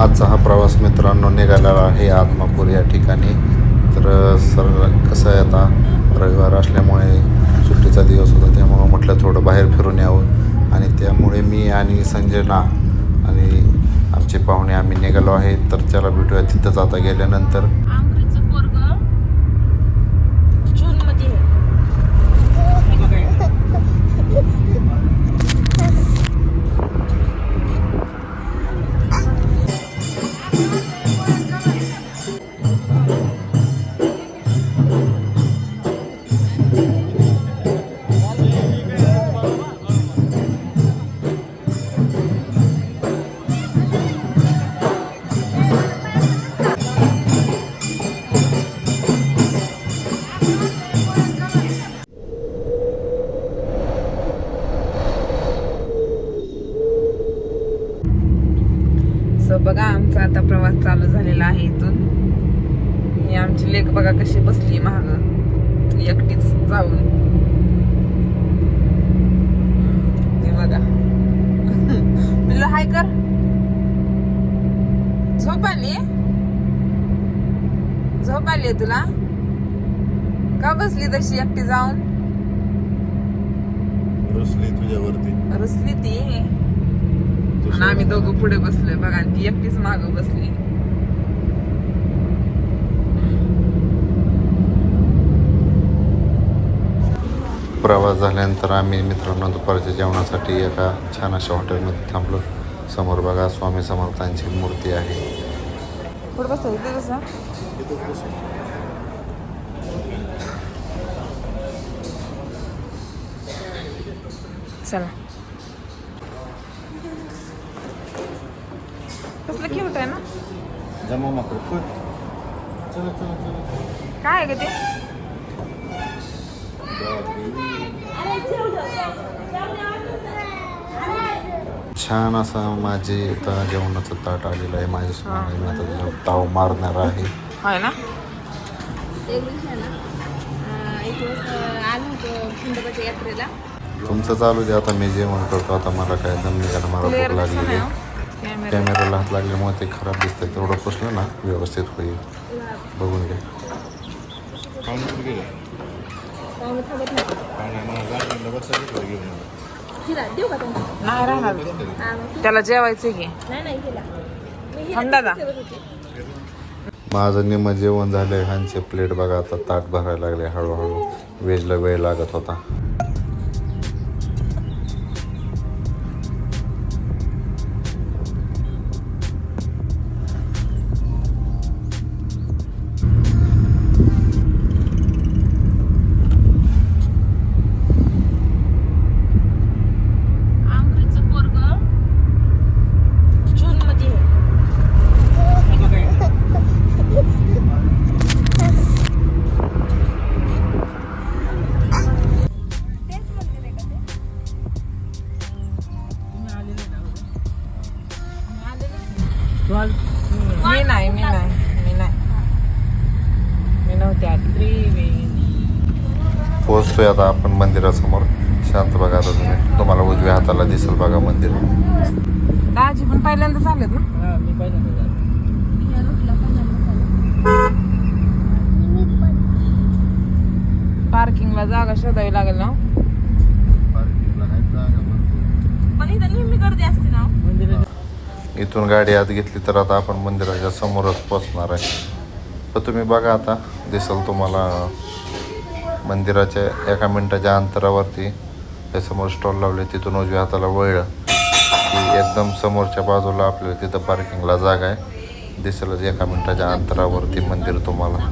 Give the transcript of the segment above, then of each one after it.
आजचा हा प्रवास मित्रांनो निघालेला आहे आत्मापूर या ठिकाणी. तर सर कसं आहे आता? रविवार असल्यामुळे सुट्टीचा दिवस होता त्यामुळं म्हटलं थोडं बाहेर फिरून यावं. आणि त्यामुळे मी आणि संजना आणि आमचे पाहुणे आम्ही निघालो आहे. तर त्याला भेटूया तिथंच आता गेल्यानंतर. बघा आमचा आता प्रवास चालू झालेला आहे इथून. ही आमची लेक बघा कशी बसली महाग एकटीच जाऊन. हे बघा. पिल्लू हाय कर. झोप आली? झोप आली तुला? का बसली तशी एकटी जाऊन? रुसली तुझ्यावरती. रुसली ती. आणि आम्ही दोघं पुढे बसलोय. बघा आणि ती एकटीच माग बसली. प्रवास झाल्यानंतर आम्ही मित्रांनो दुपारच्या जेवणासाठी एका छान अशा हॉटेलमध्ये थांबलो. समोर बघा स्वामी समर्थांची मूर्ती आहे. चला. कसलं क्यूट आहे ना? जमा मात्र चलो चलो चलो. काय आहे ग ते? छान असा माझे आता जेवणाचं ताट आलेलं आहे. माझ्यासमोर मी आता त्याच्यावर ताव मारणार आहे. होय ना? एक दिवशी आहे ना अं, एक दिवस अं, आलो होतो खंडोबाच्या यात्रेला तुमचं चालू दे. आता मी जेवण करतो. आता मला काय दम निघाला मला भूक लागलेली आहे. कॅमेरा. कॅमेराला हात लागल्यामुळे ते खराब दिसतंय. तेवढं पुसलं ना व्यवस्थित होईल. बघून घ्या. नाही. राहणार. हा, त्याला जेवायचं की. दादा. माझं निम्म जेवण झालं ह्यांचे प्लेट बघा आता ताट भरायला लागले हळूहळू. वेजला वेळ लागत होता. मी नाही मी नाही मी नाही. मी नव्हते आली. पोहोचतोय आता आपण मंदिरासमोर. शांत बघा आता तुम्ही. तुम्हाला उजव्या हाताला दिसेल बघा मंदिर. दाजी पण पहिल्यांदाच आलेत ना? या रूटला पहिल्यांदा पार्किंगला जागा शोधावी लागेल ना पण इथं नेहमी गर्दी असते ना इथून गाडी आत घेतली तर आता आपण मंदिराच्या समोरच पोचणार आहे. तर तुम्ही बघा आता दिसेल तुम्हाला मंदिराच्या एका मिनिटाच्या अंतरावरती त्या समोर स्टॉल लावले तिथून उजव्या हाताला वळलं की एकदम समोरच्या बाजूला आपल्याला तिथं पार्किंगला जागा आहे. दिसेलच एका मिनिटाच्या अंतरावरती मंदिर तुम्हाला.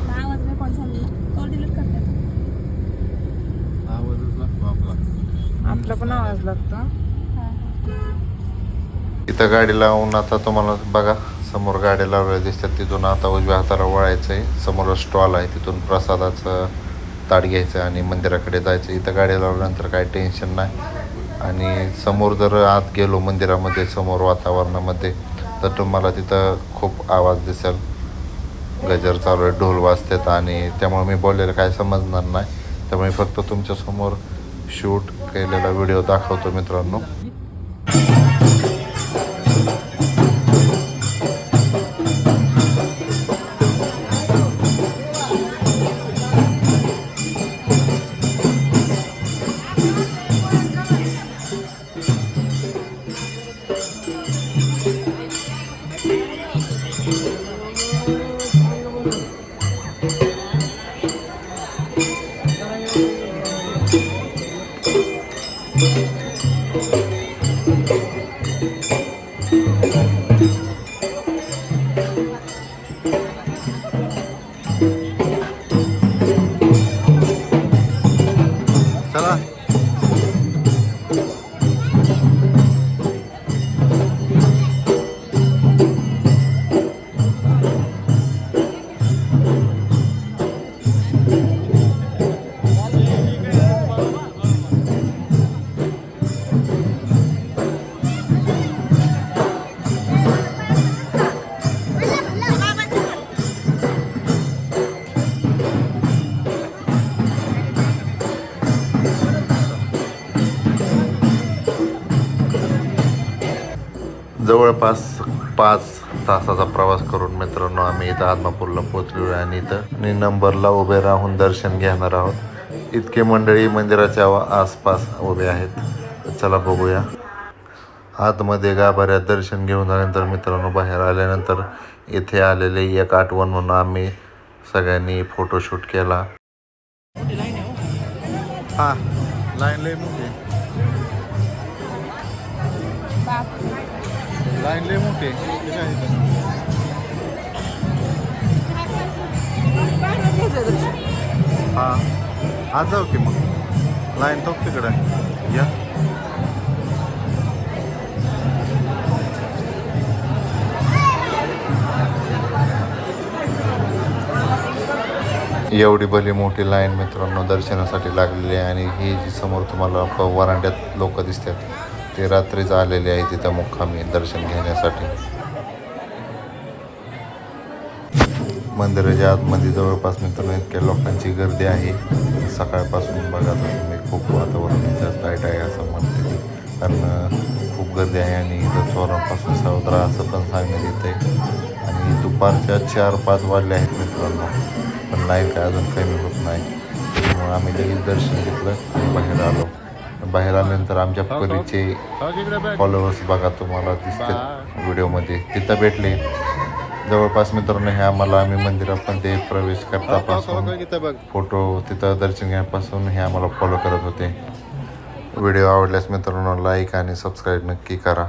आपला पण आवाज लागतो. इथं गाडी लावून आता तुम्हाला बघा समोर गाड्या लावलेल्या दिसतात. तिथून आता उजव्या हाताला वळायचं आहे. समोर स्टॉल आहे. तिथून प्रसादाचं ताट घ्यायचं आणि मंदिराकडे जायचं. इथं गाडी लावल्यानंतर काही टेन्शन नाही. आणि समोर जर आत गेलो मंदिरामध्ये समोर वातावरणामध्ये तर तुम्हाला तिथं खूप आवाज दिसेल. गजर चालू आहे ढोल वाजतात आणि त्यामुळे मी बोललेलं काय समजणार नाही. त्यामुळे फक्त तुमच्यासमोर शूट केलेला व्हिडिओ दाखवतो मित्रांनो. जवळपास पाच तासाचा प्रवास करून मित्रांनो आम्ही इथं आदमापूरला पोहोचलो आणि इथं आणि नंबरला उभे राहून दर्शन घेणार आहोत. इतके मंडळी मंदिराच्या आसपास उभे आहेत. चला बघूया. आतमध्ये गाभाऱ्यात दर्शन घेऊन झाल्यानंतर मित्रांनो बाहेर आल्यानंतर इथे आलेले एक आठवण म्हणून आम्ही सगळ्यांनी फोटोशूट केला. हा. लाईन लय मोठी लाईन लय मोठी हा. आज जाऊ की मग. लाईन तो तिकडे या. एवढी भली मोठी लाईन मित्रांनो दर्शनासाठी लागलेली आहे आणि ही जी समोर तुम्हाला वरांड्यात लोक दिसतात. ते रात्रीच आलेले आहे तिथं मुक्कामी दर्शन घेण्यासाठी. मंदिराच्या आतमध्ये जवळपास मित्रांनो इतक्या लोकांची गर्दी आहे. सकाळपासून बघा तुम्ही म्हणजे खूप वातावरण इथं टाईट आहे असं म्हणते कारण खूप गर्दी आहे आणि इथं चोरांपासून सावधरा असं पण सांगण्यात येते आणि दुपारच्या चार पाच वाजले आहेत मित्रांनो पण लाइट काय अजून कमी होत नाही. त्यामुळे आम्ही लगेच दर्शन घेतलं बाहेर आलो. बाहेर आल्यानंतर आमच्या परीचे फॉलोअर्स बघा. तुम्हाला दिसते व्हिडिओमध्ये. तिथं भेटले. जवळपास मित्रांनो हे आम्हाला आम्ही मंदिरामध्ये प्रवेश करतापासून फोटो तिथं दर्शन घेण्यापासून हे आम्हाला फॉलो करत होते. व्हिडिओ आवडल्यास मित्रांनो लाईक आणि सबस्क्राईब नक्की करा.